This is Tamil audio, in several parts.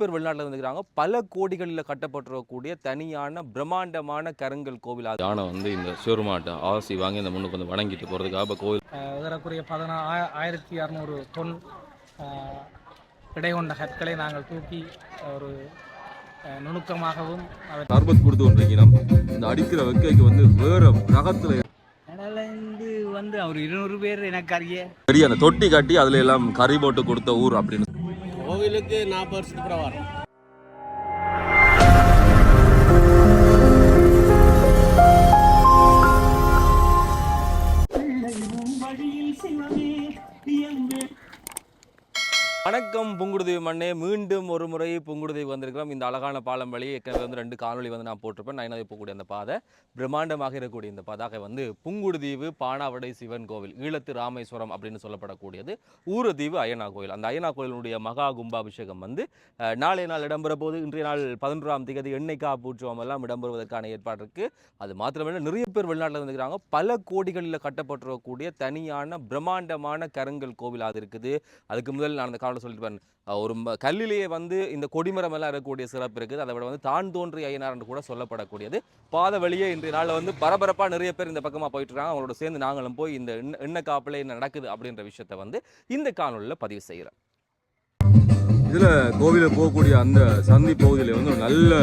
பேர் வெளிநாட்டில் வந்துக்கிறாங்க பல கோடிகளில் கட்டப்பட்டிருக்கக்கூடிய தனியான பிரம்மாண்டமான கருங்கல் கோவில் யானை வந்து இந்த சிவருமாட்டை ஆசி வாங்கி இந்த முன்னுக்கு வந்து வணங்கிட்டு போகிறதுக்காக கோவில் ஏறக்குறைய பதினா ஆய- ஆயிரத்தி அறநூறு தொன் எடை கொண்ட கற்களை நாங்கள் தூக்கி ஒரு நுணுக்கமாகவும் சர்பத் கொடுத்து கொண்டிருக்கணும் இந்த அடிக்கிற வெக்கைக்கு வந்து வேற ரகத்தில் வந்து அவர் இருநூறு பேர் எனக்கு அறிய. பெரிய அந்த தொட்டி கட்டி அதுல எல்லாம் கறி போட்டு கொடுத்த ஊர் அப்படின்னு. கோவிலுக்கு நாற்பது வருஷத்துக்கு அப்புறம் வரும் வணக்கம். புங்குடுதீவு மண்ணே மீண்டும் ஒரு முறை புங்குடுதேவி வந்திருக்கிறோம். இந்த அழகான பாலம் வழி ஏற்கனவே வந்து ரெண்டு காணொலி வந்து நான் போட்டிருப்பேன். நான் போகக்கூடிய அந்த பாதை பிரம்மாண்டமாக இருக்கக்கூடிய இந்த பாதாக வந்து புங்குடுதீவு பானாவடை சிவன் கோவில் ஈழத்து ராமேஸ்வரம் அப்படின்னு சொல்லப்படக்கூடியது. ஊரதீவு அய்யனா கோயில். அந்த அய்யனா கோயிலுடைய மகா கும்பாபிஷேகம் வந்து நாளைய நாள் இடம்பெற போது இன்றைய நாள் பதினொன்றாம் திகதி எண்ணெய் காப்பூற்றுவம் எல்லாம் இடம்பெறுவதற்கான ஏற்பாடு இருக்குது அது மாத்திரமல்ல நிறைய பேர் வெளிநாட்டில் வந்துக்கிறாங்க பல கோடிகளில் கட்டப்பட்டிருக்கக்கூடிய தனியான பிரம்மாண்டமான கருங்கல் கோவில் அது இருக்குது. அதுக்கு முதல் நான் அந்த காலம் சொல்லி ஒரு கல்லிலேயே வந்து இந்த கொடிமரம் எல்லாம் இருக்கக்கூடிய சிறப்பு இருக்குது. அதை விட வந்து தான் தோன்றி ஐயனார் என்று கூட சொல்லப்படக்கூடியது. பாத வழியே இன்றைய நாளில் வந்து பரபரப்பா நிறைய பேர் இந்த பக்கமா போயிட்டு இருக்காங்க. அவங்களோட சேர்ந்து நாங்களும் போய் இந்த எண்ணெய் எண்ணெய் காப்பில் என்ன நடக்குது அப்படின்ற விஷயத்தை வந்து இந்த காணொலியில் பதிவு செய்கிறேன் இதுல கோவில போகக்கூடிய அந்த சந்தி பகுதியில வந்து ஒரு நல்ல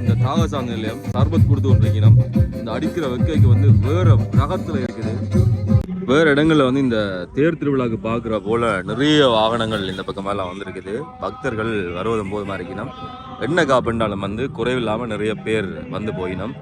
இந்த தாகசாங்க நிலையம் சர்பத் கொடுத்து கொண்டிருக்கணும் இந்த அடிக்கிற வெக்கைக்கு வந்து வேற ரகத்தில் இருக்குது. வேறு இடங்களில் வந்து இந்த தேர் திருவிழாவுக்கு பார்க்குற போல நிறைய வாகனங்கள் இந்த பக்கமெல்லாம் வந்திருக்குது. பக்தர்கள் வருவதும் போதுமா இருக்கணும். என்ன காப்பண்டாலும் வந்து குறைவில்லாமல் நிறைய பேர் வந்து போயினோம்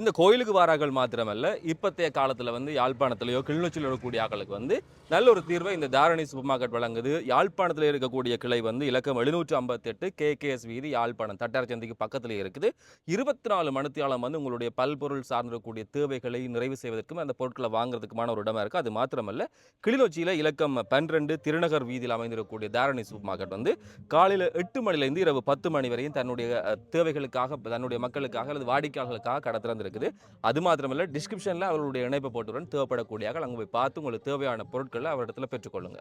இந்த கோயிலுக்கு வாராக்கள் மாத்திரமல்ல இப்பத்தைய காலத்தில் வந்து யாழ்ப்பாணத்திலேயோ கிளிநொச்சியில் இருக்கக்கூடிய ஆக்களுக்கு வந்து நல்ல ஒரு தீர்வை இந்த தாரணி சூப்பர் மார்க்கெட் வழங்குது. யாழ்ப்பாணத்தில் இருக்கக்கூடிய கிளை வந்து இலக்கம் எழுநூற்று ஐம்பத்தெட்டு கே கேஎஸ் வீதி யாழ்ப்பாணம் தட்டார்சந்திக்கு பக்கத்தில் இருக்குது. இருபத்தி நாலு மணித்தியாலம் வந்து உங்களுடைய பல்பொருள் சார்ந்திருக்கக்கூடிய தேவைகளை நிறைவு செய்வதற்கும் அந்த பொருட்களை வாங்குறதுக்குமான ஒரு இடமா இருக்குது அது மாத்திரமல்ல கிளிநொச்சியில் இலக்கம் பன்னிரெண்டு திருநகர் வீதியில் அமைந்திருக்கக்கூடிய தாரணி சூப்பர் மார்க்கெட் வந்து காலையில் எட்டு மணிலேருந்து இரவு பத்து மணி வரையும் தன்னுடைய தேவைகளுக்காக தன்னுடைய மக்களுக்காக அல்லது வாடிக்கையாளர்களுக்காக கடை திறந்திருக்குது அது மாத்திரமல்ல டிஸ்கிரிப்ஷனில் அவர்களுடைய இணைப்பை போட்டுடன் தேவைப்படக்கூடிய அங்கே போய் பார்த்து உங்களுக்கு தேவையான பொருட்கள் அவரிடத்துல பெற்றுக்கொள்ளுங்க.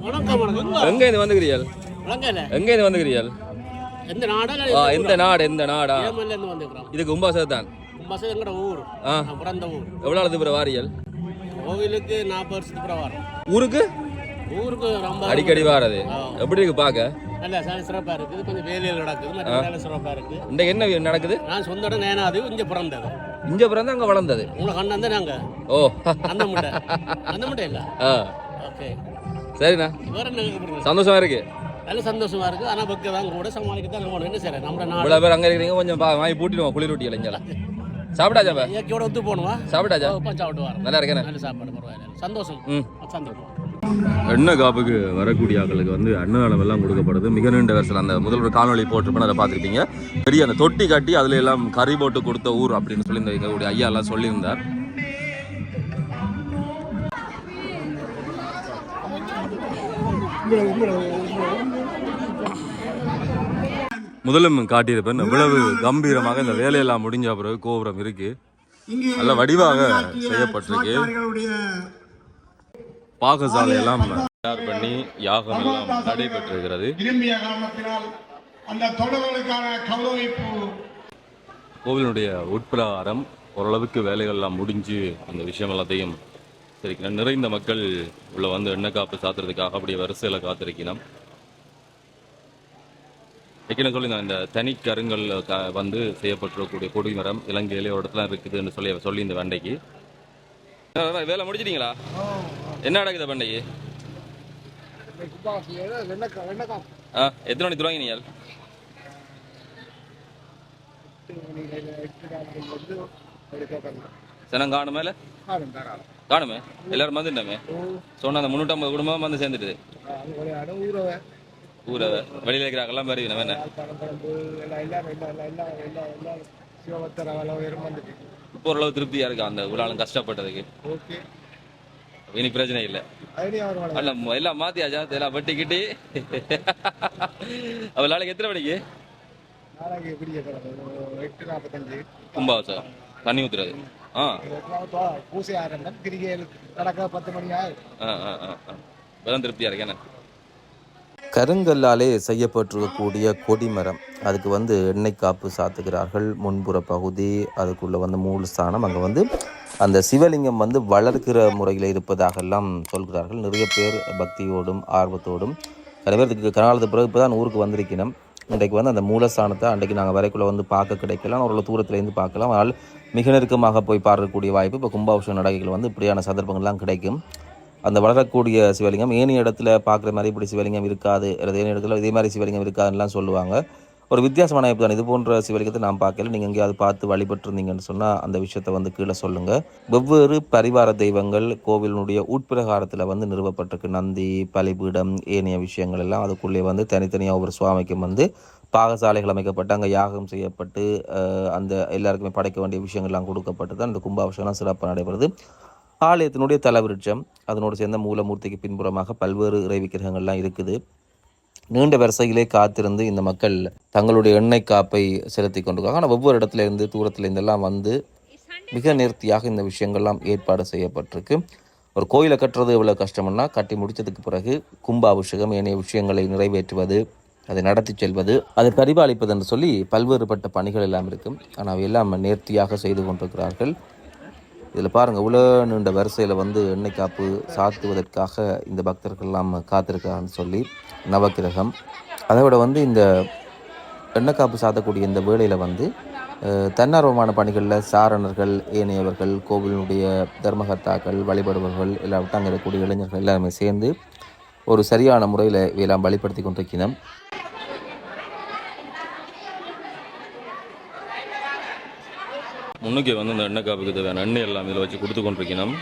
வணக்கம் வணக்கம் எங்க இது வந்துக்கிறீர்கள்? எங்க இது வந்துக்கிறீர்கள்? எந்த நாடா? ஆ, எந்த நாடு எந்த நாடா? ஏமல்ல இருந்து வந்திருக்கிறோம். இது கும்பாசம் தான். பஸ் எங்கட ஊர். ஆ. நான் பிறந்த ஊர். எவ்வளோ அளவு வாரியல் கோவிலுக்கு நாற்பது வருஷத்துக்கு ஊருக்கு? ஊருக்கு ரொம்ப அடிக்கடி வாரது. எப்படி இருக்கு பார்க்க நல்ல சிறப்பா இருக்குது. கொஞ்சம் வேலையில் நடக்குது. மற்ற சிறப்பா இருக்கு இந்த என்ன நடக்குது? நான் சொந்த இடம் நேனாது இங்க பிறந்தது. இங்க பிறந்து அங்க வளர்ந்தது? உங்களை கண்டாந்து நாங்க ஓ. அந்த முட்டை அந்த முட்டை இல்ல? ஆ. ஓகே. சரிண்ணா? சந்தோஷமா இருக்கு? நல்ல சந்தோஷமா இருக்கு. ஆனா பக்க தான் கூட சமாளிக்க தான் என்ன செய்யறேன் நம்ம இவ்வளவு பேர் அங்க இருக்கிறீங்க கொஞ்சம் வாங்கி பூட்டிடுவோம் குளிர் ரொட்டி இளைஞலாம் சாப்பிட்டாச்சா? இயற்கையோட ஒத்து போகணுமா? சாப்பிட்டாச்சா? சாப்பிட்டு வரோம் நல்லா இருக்கேனே. நல்ல சாப்பாடு பரவாயில்ல. சந்தோஷம். ம். சந்தோஷம். எண்ணெய் காப்புக்கு வரக்கூடிய ஆட்களுக்கு வந்து அன்னதானம் எல்லாம் கொடுக்கப்படுது. மிக நீண்ட வருஷம் அந்த முதல்வர் காணொளி போட்டிருப்பேன் அதை பார்த்துருப்பீங்க. பெரிய அந்த தொட்டி கட்டி அதுல எல்லாம் கறி போட்டு கொடுத்த ஊர் அப்படின்னு சொல்லி இந்த எங்களுடைய ஐயா எல்லாம் சொல்லியிருந்தார். முதலும் காட்டியிருப்பேன் இவ்வளவு கம்பீரமாக இந்த வேலையெல்லாம் முடிஞ்ச பிறகு கோபுரம் இருக்கு. நல்ல வடிவாக செய்யப்பட்டிருக்கு. பாகசாலை எல்லாம் தயார் பண்ணி யாகம் எல்லாம் நடைபெற்றிருக்கிறது. கோவிலுடைய உட்பிரகாரம் ஓரளவுக்கு வேலைகள் எல்லாம் முடிஞ்சு அந்த விஷயம் எல்லாத்தையும் சரி நிறைந்த மக்கள் உள்ள வந்து எண்ணெய் காப்பு சாத்துறதுக்காக அப்படியே வரிசையில காத்திருக்கணும் ஏற்கனவே சொல்லியிருந்தேன் இந்த தனி கருங்கல் க- வந்து செய்யப்பட்டிருக்கக்கூடிய கொடிமரம் இலங்கையிலே ஒரு இடத்துல இருக்குதுன்னு சொல்லி சொல்லி இந்த வண்டைக்கு. வேலை முடிச்சிட்டீங்களா என்ன நடக்குது வண்டைக்கு? ஆ எத்தனை மணி துறங்க நீங்கள் சனம் காணுமேல காணுமே? எல்லாரும் வந்துட்டோமே? சொன்ன அந்த முன்னூற்றம்பது குடும்பம் வந்து சேர்ந்துட்டு ஊரை வெளியில இருக்கிறாங்கெல்லாம் மாதிரி என்ன? இப்போ ஓரளவு திருப்தியா இருக்கா? அந்த உலாலும் கஷ்டப்பட்டதுக்கு. இனி பிரச்சனை இல்லை. அல்ல எல்லாம் மாத்தியாச்சா எல்லாம் வெட்டிக்கிட்டி. அவ நாளைக்கு எத்தனை மணிக்கு? கும்பாவசம் தண்ணி ஊத்துறது. ஆ. பூசை ஆரம்பம் கிரிகை நடக்க பத்து மணி ஆகும் ஆ ஆ ஆ திருப்தியாக இருக்கேன். கருங்கல்லாலே செய்யப்பட்டிருக்கக்கூடிய கொடிமரம். அதுக்கு வந்து எண்ணெய் காப்பு சாத்துகிறார்கள். முன்புற பகுதி அதுக்குள்ளே வந்து மூல ஸ்தானம் அங்கே வந்து அந்த சிவலிங்கம் வந்து வளர்க்கிற முறையில் இருப்பதாகெல்லாம் சொல்கிறார்கள். நிறைய பேர் பக்தியோடும் ஆர்வத்தோடும் நிறைய பேர் இதுக்கு கனாலத்து பிறகு இப்போ தான் ஊருக்கு வந்திருக்கணும். இன்றைக்கு வந்து அந்த மூலஸ்தானத்தை அன்றைக்கு நாங்கள் வரைக்குள்ளே வந்து பார்க்க கிடைக்கலாம். ஒரு தூரத்துலேருந்து பார்க்கலாம். அதனால் மிக நெருக்கமாக போய் பார்க்கக்கூடிய வாய்ப்பு இப்போ கும்பாபிஷேக நடக்கைகள் வந்து இப்படியான சந்தர்ப்பங்கள்லாம் கிடைக்கும். அந்த வளரக்கூடிய சிவலிங்கம் ஏனைய இடத்துல பார்க்குற மாதிரி இப்படி சிவலிங்கம் இருக்காது அல்லது ஏனைய இடத்துல இதே மாதிரி சிவலிங்கம் இருக்காதுலாம் சொல்லுவாங்க. ஒரு வித்தியாசமான அமைப்பு தான். இது போன்ற சிவலிங்கத்தை நான் பார்க்கல. நீங்கள் எங்கேயாவது பார்த்து வழிபட்டிருந்தீங்கன்னு சொன்னால் அந்த விஷயத்தை வந்து கீழே சொல்லுங்கள் வெவ்வேறு பரிவார தெய்வங்கள் கோவிலினுடைய உட்பிரகாரத்தில் வந்து நிறுவப்பட்டிருக்கு. நந்தி பலிபீடம் ஏனைய விஷயங்கள் எல்லாம் அதுக்குள்ளே வந்து தனித்தனியாக ஒவ்வொரு சுவாமிக்கும் வந்து பாகசாலைகள் அமைக்கப்பட்டு அங்கே யாகம் செய்யப்பட்டு அந்த எல்லாருக்குமே படைக்க வேண்டிய விஷயங்கள்லாம் கொடுக்கப்பட்டு தான் இந்த கும்பாபிஷேகம்லாம் சிறப்பாக நடைபெறுது. ஆலயத்தினுடைய தலவிருட்சம் அதனோடு சேர்ந்த மூலமூர்த்திக்கு பின்புறமாக பல்வேறு இறை விக்கிரகங்கள்லாம் இருக்குது. நீண்ட வரிசையிலே காத்திருந்து இந்த மக்கள் தங்களுடைய எண்ணெய் காப்பை செலுத்தி கொண்டிருக்காங்க. ஆனால் ஒவ்வொரு இடத்துல இருந்து தூரத்தில் இருந்தெல்லாம் வந்து மிக நேர்த்தியாக இந்த விஷயங்கள்லாம் ஏற்பாடு செய்யப்பட்டிருக்கு. ஒரு கோயிலை கட்டுறது எவ்வளோ கஷ்டம்னா கட்டி முடிச்சதுக்கு பிறகு கும்பாபிஷேகம் ஏனைய விஷயங்களை நிறைவேற்றுவது அதை நடத்தி செல்வது அதை பரிபாலிப்பது என்று சொல்லி பல்வேறுபட்ட பணிகள் எல்லாம் இருக்கும் ஆனால் அவை எல்லாம் நேர்த்தியாக செய்து கொண்டிருக்கிறார்கள். இதில் பாருங்கள் இவ்வளோ நீண்ட வரிசையில் வந்து எண்ணெய் காப்பு சாத்துவதற்காக இந்த பக்தர்கள் எல்லாம் காத்திருக்காங்கன்னு சொல்லி நவக்கிரகம். அதை விட வந்து இந்த எண்ணெய் காப்பு சாத்தக்கூடிய இந்த வேலையில் வந்து தன்னார்வமான பணிகளில் சாரணர்கள் ஏனையவர்கள் கோவிலினுடைய தர்மகர்த்தாக்கள் வழிபடுபவர்கள் எல்லாவற்றும் அங்கே இருக்கக்கூடிய இளைஞர்கள் எல்லாருமே சேர்ந்து ஒரு சரியான முறையில் இவையெல்லாம் வழிபடுத்தி கொண்டிருக்கிறோம் முன்னுக்கு வந்து இந்த எண்ணெய் காப்புக்கு தேவையான எண்ணெய் எல்லாம் இதில் வச்சு கொடுத்து கொண்டிருக்கணும்.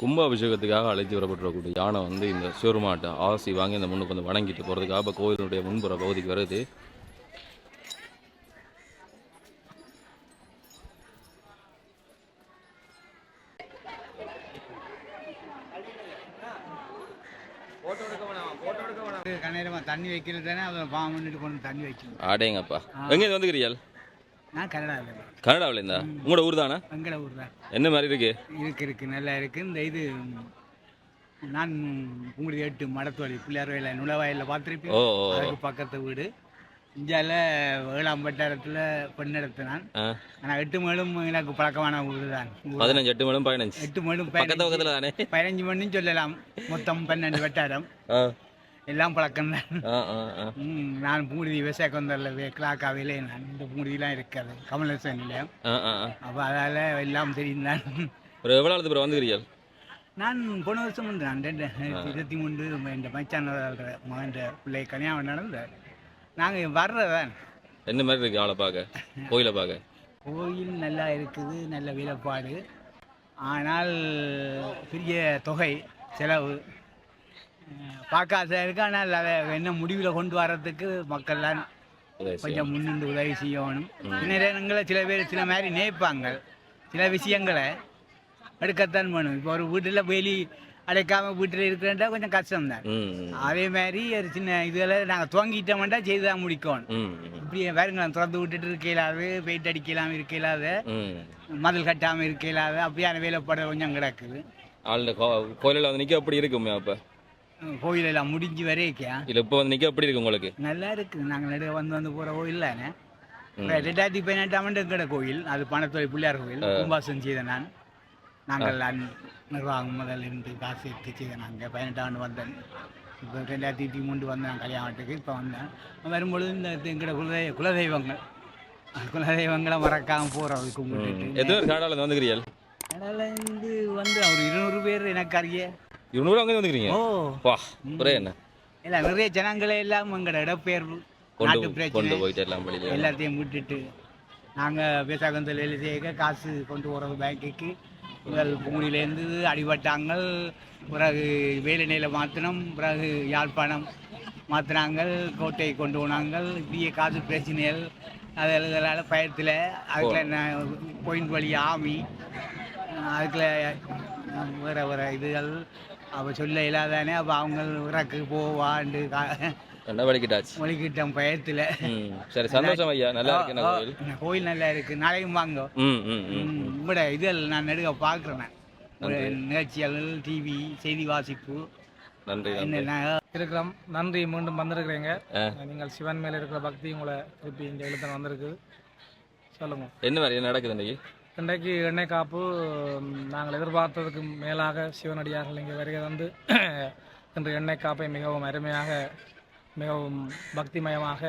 கும்பாபிஷேகத்துக்காக அழைத்து வரப்பட்டிருக்கக்கூடிய யானை வந்து இந்த சிவருமாட்டை ஆசி வாங்கி இந்த முன்னுக்கு வந்து வணங்கிட்டு போகிறதுக்காக இப்போ கோயிலுடைய முன்புற பகுதிக்கு வருது. கண்ணீரமா தண்ணி வைக்கிறது தானே அதை பாம்புன்னுட்டு கொண்டு தண்ணி வைக்கணும். ஆடேங்கப்பா எங்கே வந்துக்கிறீர்கள்? நான் கனடாவில் கனடாவில் இருந்தா? உங்களோட ஊர் தானே? வெங்கட ஊர் தான். என்ன மாதிரி இருக்கு? இருக்கு இருக்கு. நல்லா இருக்கு. இந்த இது நான் உங்களுக்கு எட்டு மடத்தோழி. பிள்ளையார் வயல நுழவாயில் பார்த்துருப்பேன். அதுக்கு பக்கத்து வீடு. இந்தியாவில் ஏழாம் வட்டாரத்தில் பெண்ணெடுத்து நான். ஆ. ஆனால் எட்டு மேலும் எனக்கு பழக்கமான வீடு தான். பதினஞ்சு எட்டு மேலும் பதினஞ்சு. எட்டு மேலும் பக்கத்து பக்கத்தில் தானே? பதினஞ்சு மணின்னு சொல்லலாம். மொத்தம் பன்னெண்டு வட்டாரம். எல்லாம் பழக்கம் தான். நான் பூங்குடி விவசாய கொந்தரில் கிளாக்காவிலே நான் இந்த பூங்குடிலாம் இருக்காது. ஆ ஆ அப்போ அதால் எல்லாம் தெரியும் தான் ஒரு எவ்வளோ நாள் வந்துக்கிறீர்கள் நான் போன வருஷம் வந்து நான் ரெண்டு இருபத்தி மூணு இந்த மச்சான் மகன் பிள்ளை கல்யாணம் நடந்த நாங்கள் வர்றதான் என்ன மாதிரி இருக்கு ஆளை பார்க்க? கோயிலை பார்க்க? கோயில் நல்லா இருக்குது நல்ல வேலைப்பாடு. ஆனால் பெரிய தொகை செலவு. அஹ், பார்க்க ஆசை இருக்கு. ஆனால் அதை என்ன முடிவில் கொண்டு வர்றதுக்கு மக்கள்லாம். கொஞ்சம் முன்னின்று உதவி செய்யணும். சில நேரங்களில் சில பேர் சில மாதிரி நினைப்பாங்க சில விஷயங்களை எடுக்கத்தான் வேணும். இப்போ ஒரு வீட்டில் வேலி அடைக்காம வீட்டில் இருக்கிறேன்டா கொஞ்சம் கஷ்டம்தான். ம் ம், அதே மாதிரி ஒரு சின்ன இதுகளை நாங்கள் துவங்கிட்டோம்னா செய்து தான் முடிக்கணும். இப்படி பாருங்களேன் திறந்து விட்டுட்டு இருக்க இல்லாது பெயிண்ட் அடிக்கலாம் இருக்க இல்லாத மதில் கட்டாமல் இருக்க இல்லாத அப்படியான வேலைப்பாடு கொஞ்சம் கிடக்குது. ஆள் கோயிலில் வந்து நிற்க அப்படி இருக்குமே அப்போ? கோயிலெல்லாம் முடிஞ்சு வரைக்கா இல்லை இப்போ வந்து நிற்க அப்படி இருக்கு உங்களுக்கு? நல்லா இருக்குது. நாங்கள் நடுவே வந்து வந்து போகிற கோயில் தானே. ரெண்டாயிரத்தி பதினெட்டாம் ஆண்டு எங்கட கோயில்? அது பணத்துறை பிள்ளையார் கோயில். கும்பாசம் செய்த நான். நாங்கள் நிர்வாகம் முதல்ல இருந்து காசு எடுத்து செய்த நாங்கள் பதினெட்டாம் ஆண்டு வந்தேன். இப்போ ரெண்டாயிரத்தி மூன்று வந்தேன் கல்யாணத்துக்கு இப்போ வந்தேன். வரும்பொழுது இந்த எங்கட குலதெய்வ குலதெய்வங்கள். குலதெய்வங்களை மறக்காமல் போகிறோம் கும்பிட்டுட்டு எத்தனை கனடாவில் வந்துக்கிறீர்கள் கடல்ல இருந்து வந்து ஒரு இருநூறு பேர் எனக்கு அறிய இருநூறு அங்கே வந்துக்கிறீங்க? ஓ. வா ஒரே என்ன? இல்லை நிறைய ஜனங்களே எல்லாம் எங்களோட இடப்பெயர்வு கொண்டு கொண்டு போயிட்டு எல்லாம் வெளியில் எல்லாத்தையும் விட்டுட்டு நாங்கள் வேலை செய்ய காசு கொண்டு போகிறது பேங்க்குக்கு முதல் பூங்குடியிலேருந்து அடிபட்டாங்க பிறகு வேலினையில் மாற்றினோம் பிறகு யாழ்ப்பாணம் மாற்றினாங்க கோட்டை கொண்டு போனாங்க இப்படியே காசு பிரச்சனைகள் அதெல்லாம் பயத்தில் அதுக்குள்ள பாயிண்ட் வழி ஆமி அதுக்குள்ள வேறு வேறு இதுகள் அவ சொல்ல இல்லாதானே அப்போ அவங்க இறக்கு போவாண்டு என்ன வலிக்கிட்டாச்சு. வலிக்கிட்டோம் பயத்தில். சரி சந்தோஷம் ஐயா. நல்லா இருக்கு கோயில் கோயில் நல்லா இருக்கு. நாளைக்கும் வாங்க. உங்களோட இதில் நான் நெடுக பார்க்குறேன் நிகழ்ச்சிகள் டிவி செய்தி வாசிப்பு. நன்றி இருக்கிறோம். நன்றி மீண்டும் வந்திருக்கிறீங்க. நீங்கள் சிவன் மேல இருக்கிற பக்தி உங்களை திருப்பி இந்த எழுத்தன் வந்திருக்குது சொல்லுங்க. என்ன மாதிரி நடக்குது இன்னைக்கு? இன்றைக்கு எண்ணெய் காப்பு நாங்கள் எதிர்பார்த்ததுக்கு மேலாக சிவனடியார்கள் இங்கே வருகை வந்து இன்று எண்ணெய் காப்பை மிகவும் அருமையாக மிகவும் பக்திமயமாக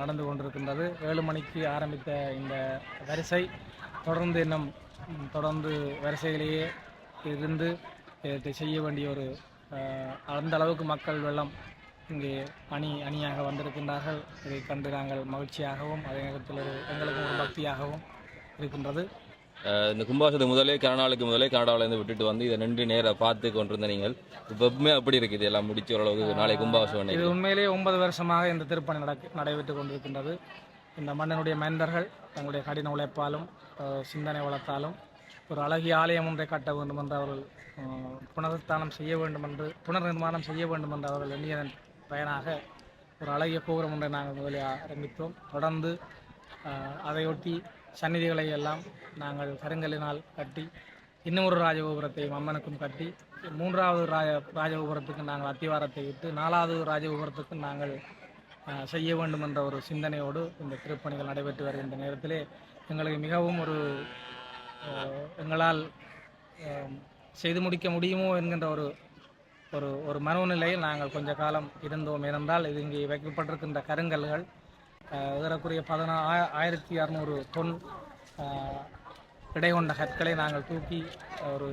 நடந்து கொண்டிருக்கின்றது. ஏழு மணிக்கு ஆரம்பித்த இந்த வரிசை தொடர்ந்து இன்னும் தொடர்ந்து வரிசையிலேயே இருந்து செய்ய வேண்டிய ஒரு அந்த அளவுக்கு மக்கள் வெள்ளம் இங்கே அணி அணியாக வந்திருக்கின்றார்கள். இதை கண்டு நாங்கள் மகிழ்ச்சியாகவும் அதே நேரத்தில் ஒரு எங்களுக்கும் ஒரு பக்தியாகவும் இருக்கின்றது இந்த கும்பாசத்துக்கு முதலே கனநாளுக்கு முதலே கனடாவுல இருந்து விட்டுட்டு வந்து இதை நின்று நேரா பார்த்து கொண்டிருந்த நீங்கள் இப்போ எப்பவுமே அப்படி இருக்குது எல்லாம் முடிச்சு ஓரளவுக்கு நாளை கும்பாசம் இது உண்மையிலேயே ஒன்பது வருஷமாக இந்த திருப்பணி நடக்க நடைபெற்று கொண்டிருக்கின்றது. இந்த மன்னனுடைய மைந்தர்கள் தங்களுடைய கடின உழைப்பாலும் சிந்தனை வளர்த்தாலும் ஒரு அழகிய ஆலயம் ஒன்றை கட்ட வேண்டும் என்று அவர்கள் புனருத்தானம் செய்ய வேண்டும் என்று புனர் நிர்மாணம் செய்ய வேண்டும் என்று அவர்கள் எண்ணியதன் பயனாக ஒரு அழகிய கோபுரம் ஒன்றை நாங்கள் முதலில் ஆரம்பித்தோம். தொடர்ந்து அதையொட்டி சந்நிதிகளை எல்லாம் நாங்கள் கருங்கலினால் கட்டி இன்னும் ஒரு ராஜகோபுரத்தை மம்மனுக்கும் கட்டி மூன்றாவது ராஜ ராஜகோபுரத்துக்கு நாங்கள் அத்திவாரத்தை விட்டு நாலாவது ராஜகோபுரத்துக்கு நாங்கள் செய்ய வேண்டும் என்ற ஒரு சிந்தனையோடு இந்த திருப்பணிகள் நடைபெற்று வருகின்ற நேரத்திலே எங்களுக்கு மிகவும் ஒரு எங்களால் செய்து முடிக்க முடியுமோ என்கின்ற ஒரு ஒரு ஒரு மனோநிலையில் நாங்கள் கொஞ்ச காலம் இருந்தோம். இருந்தால் இது இங்கே வைக்கப்பட்டிருக்கின்ற கருங்கல்கள் ஏறக்குறைய பதினா ஆய- ஆயிரத்தி அறநூறு தொன் இடை கொண்ட கற்களை நாங்கள் தூக்கி ஒரு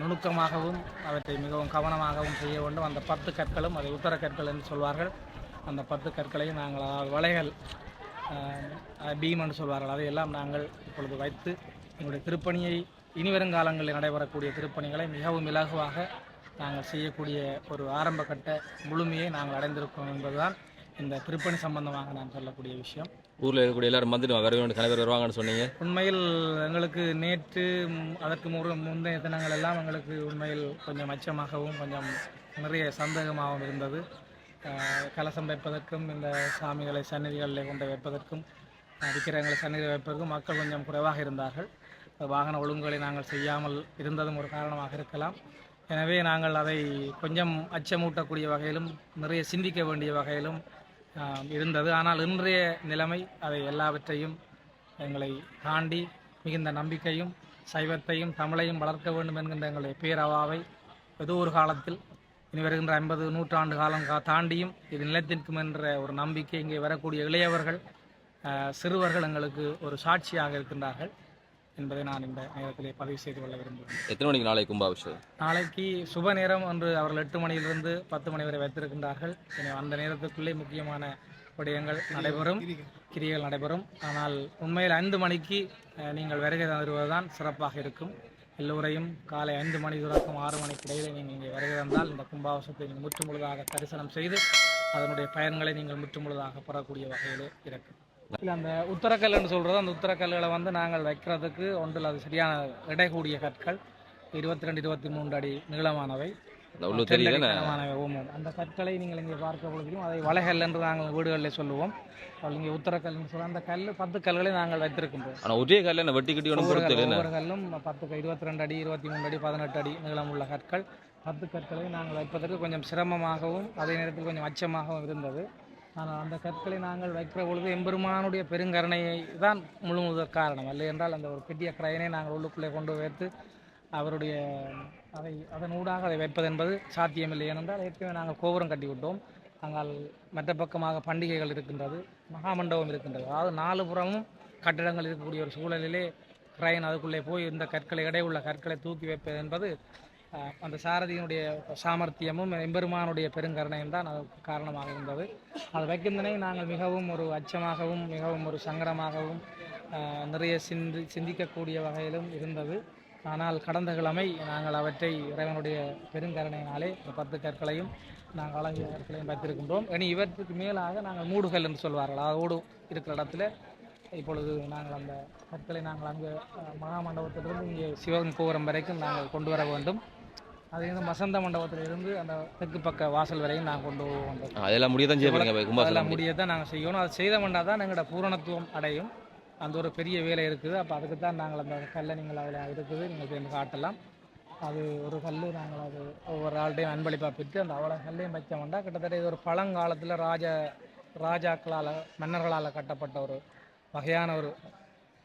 நுணுக்கமாகவும் அவற்றை மிகவும் கவனமாகவும் செய்ய வேண்டும். அந்த பத்து கற்களும் அதை உத்தர கற்கள் என்று சொல்வார்கள். அந்த பத்து கற்களையும் நாங்கள் அதாவது வளைகள் பீம் என்று சொல்வார்கள். அதையெல்லாம் நாங்கள் இப்பொழுது வைத்து எங்களுடைய திருப்பணியை இனி வருங்காலங்களில் நடைபெறக்கூடிய திருப்பணிகளை மிகவும் இலகுவாக நாங்கள் செய்யக்கூடிய ஒரு ஆரம்ப கட்ட முழுமையை நாங்கள் அடைந்திருக்கோம் என்பதுதான். இந்த திருப்பணி சம்பந்தமாக நான் சொல்லக்கூடிய விஷயம். ஊர்ல இருக்கக்கூடிய எல்லாரும் வந்துட்டு வர வேண்டும் கணவர் வருவாங்கன்னு சொன்னீங்க. உண்மையில் எங்களுக்கு நேற்று அதற்கு முறு முந்தைய தினங்கள் எல்லாம் எங்களுக்கு உண்மையில் கொஞ்சம் அச்சமாகவும் கொஞ்சம் நிறைய சந்தேகமாகவும் இருந்தது. கலசம் வைப்பதற்கும் இந்த சாமிகளை சந்நிதிகளில் கொண்டு வைப்பதற்கும் விக்கிரகங்களை சந்நிதி வைப்பதற்கும் மக்கள் கொஞ்சம் குறைவாக இருந்தார்கள். வாகன ஒழுங்குகளை நாங்கள் செய்யாமல் இருந்ததும் ஒரு காரணமாக இருக்கலாம். எனவே நாங்கள் அதை கொஞ்சம் அச்சமூட்டக்கூடிய வகையிலும் நிறைய சிந்திக்க வேண்டிய வகையிலும் இருந்தது. ஆனால் இன்றைய நிலைமை அதை எல்லாவற்றையும் எங்களை தாண்டி மிகுந்த நம்பிக்கையும் சைவத்தையும் தமிழையும் வளர்க்க வேண்டும் என்கின்ற எங்களுடைய பேரவாவை ஏதோ ஒரு காலத்தில் இனி வருகின்ற ஐம்பது நூற்றாண்டு காலம் தாண்டியும் இது நிலைத்திருக்கும் என்ற ஒரு நம்பிக்கை இங்கே வரக்கூடிய இளையவர்கள் சிறுவர்கள் எங்களுக்கு ஒரு சாட்சியாக இருக்கின்றார்கள். என்பதை நான் இந்த நேரத்திலே பதிவு செய்து கொள்ள விரும்புகிறேன். எத்தனை மணிக்கு நாளை கும்பாபிஷேகம்? நாளைக்கு சுப நேரம் என்று அவர்கள் எட்டு மணியிலிருந்து பத்து மணி வரை வைத்திருக்கின்றார்கள். எனவே அந்த நேரத்துக்குள்ளே முக்கியமான விடயங்கள் நடைபெறும் கிரியைகள் நடைபெறும். ஆனால் உண்மையில் ஐந்து மணிக்கு நீங்கள் வருகை தருவதுதான் சிறப்பாக இருக்கும். எல்லோரையும் காலை ஐந்து மணி தொடக்கம் ஆறு மணிக்கு இடையிலே நீங்கள் இங்கே வருகை தந்தால் இந்த கும்பாவசத்தை நீங்கள் முற்று முழுதாக தரிசனம் செய்து அதனுடைய பயன்களை நீங்கள் முற்று முழுதாக பெறக்கூடிய வகையிலே இருக்கும். இல்லை அந்த உத்தரக்கல்லுன்னு சொல்கிறது அந்த உத்தரக்கல்லுகளை வந்து நாங்கள் வைக்கிறதுக்கு ஒன்றில் அது சரியான கூடிய கற்கள். இருபத்தி ரெண்டு இருபத்தி மூன்று அடி நீளமானவை அந்த கற்களை நீங்கள் இங்கே பார்க்க பொழுதும் அதை வளைகல் என்று நாங்கள் வீடுகளில் சொல்லுவோம். இங்கே உத்தரக்கல்னு சொல்லுவோம் அந்த கல் பத்து கல்களை நாங்கள் வைத்திருக்கின்றோம். ஆனா ஒரே கல்ல என்ன வெட்டி கட்டி ஒவ்வொரு கல்லும் பத்து இருபத்தி ரெண்டு அடி இருபத்தி மூணு அடி பதினெட்டு அடி நீளம் உள்ள கற்கள். பத்து கற்களை நாங்கள் வைப்பதற்கு கொஞ்சம் சிரமமாகவும் அதே நேரத்தில் கொஞ்சம் அச்சமாகவும் இருந்தது. ஆனால் அந்த கற்களை நாங்கள் வைக்கிற பொழுது எம்பெருமானுடைய பெருங்கருணையை தான் முழு முதற் காரணம். இல்லை என்றால் அந்த ஒரு பெரிய கிரையனை நாங்கள் உள்ளுக்குள்ளே கொண்டு வைத்து அவருடைய அதை அதன் ஊடாக அதை வைப்பது என்பது சாத்தியமில்லை. ஏனென்றால் ஏற்கனவே நாங்கள் கோபுரம் கட்டிவிட்டோம். நாங்கள் மற்ற பக்கமாக பண்டிகைகள் இருக்கின்றது மகாமண்டபம் இருக்கின்றது. அதாவது நாலு புறமும் கட்டிடங்கள் இருக்கக்கூடிய ஒரு சூழலிலே கிரைன் அதுக்குள்ளே போய் இந்த கற்களை இடையுள்ள உள்ள கற்களை தூக்கி வைப்பது என்பது அந்த சாரதியினுடைய சாமர்த்தியமும் எம்பெருமானுடைய பெருங்கருணையும் தான் அதுக்கு காரணமாக இருந்தது. அது வைக்கின்றனை நாங்கள் மிகவும் ஒரு அச்சமாகவும் மிகவும் ஒரு சங்கடமாகவும் நிறைய சிந்தி சிந்திக்கக்கூடிய வகையிலும் இருந்தது. ஆனால் கடந்த கிழமை நாங்கள் அவற்றை இறைவனுடைய பெருங்கருணையினாலே இந்த பத்து கற்களையும் நாங்கள் அழகிய கற்களையும் வைத்திருக்கின்றோம். இனி இவற்றுக்கு மேலாக நாங்கள் மூடுகள் என்று சொல்வார்கள். அதோடு இருக்கிற இடத்துல இப்பொழுது நாங்கள் அந்த கற்களை நாங்கள் அங்கு மகாமண்டபத்திலிருந்து இங்கே சிவன் கோபுரம் வரைக்கும் நாங்கள் கொண்டு வர வேண்டும். அது வந்து வசந்த மண்டபத்தில் இருந்து அந்த தெற்கு பக்க வாசல் வரையும் நான் கொண்டு வந்தோம் அதெல்லாம் முடிய தான் செய்ய போறீங்க அதெல்லாம் முடிய தான் நாங்கள் செய்யணும். அது செய்தோம்னா தான் எங்களோட பூரணத்துவம் அடையும். அந்த ஒரு பெரிய வேலை இருக்குது. அப்போ அதுக்கு தான் நாங்கள் அந்த கல்லை நீங்கள் அதில் இருக்குது. நீங்கள் போய் காட்டலாம். அது ஒரு கல் நாங்கள் அது ஒவ்வொரு ஆள்கிட்டையும் அன்பளிப்பாக பெற்று அந்த அவ்வளோ கல்லையும் வச்சோம்னா கிட்டத்தட்ட இது ஒரு பழங்காலத்தில் ராஜ ராஜாக்களால் மன்னர்களால் கட்டப்பட்ட ஒரு வகையான ஒரு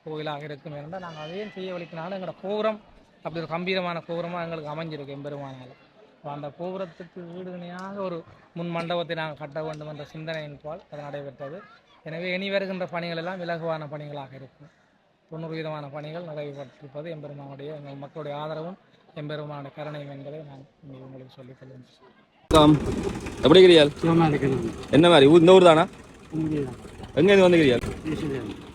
கோயிலாக இருக்கும். என்றால் நாங்கள் அதையும் செய்ய வலிக்கினாலும் எங்களோட கோபுரம் அப்படி ஒரு கம்பீரமான கோபுரமாக எங்களுக்கு அமைஞ்சிருக்கு எம்பெருமானால். அந்த கோபுரத்துக்கு வீடு இணையாக ஒரு முன் மண்டபத்தை நாங்கள் கட்ட வேண்டும் என்ற சிந்தனையின் பால் அது நடைபெற்றது. எனவே இனி வருகின்ற பணிகள் எல்லாம் இலகுவான பணிகளாக இருக்கும். தொண்ணூறு விதமான பணிகள் நிறைவேற்றிருப்பது எம்பெருமானுடைய எங்கள் மக்களுடைய ஆதரவும் எம்பெருமானுடைய கருணையும் என்பதை நான் இங்கே உங்களுக்கு சொல்லிக் கொள்கிறேன். எப்படி இருக்கிறீர்கள் என்ன மாதிரி? இந்த ஊர் தானா எங்க இருந்து வந்துக்கிறீர்கள்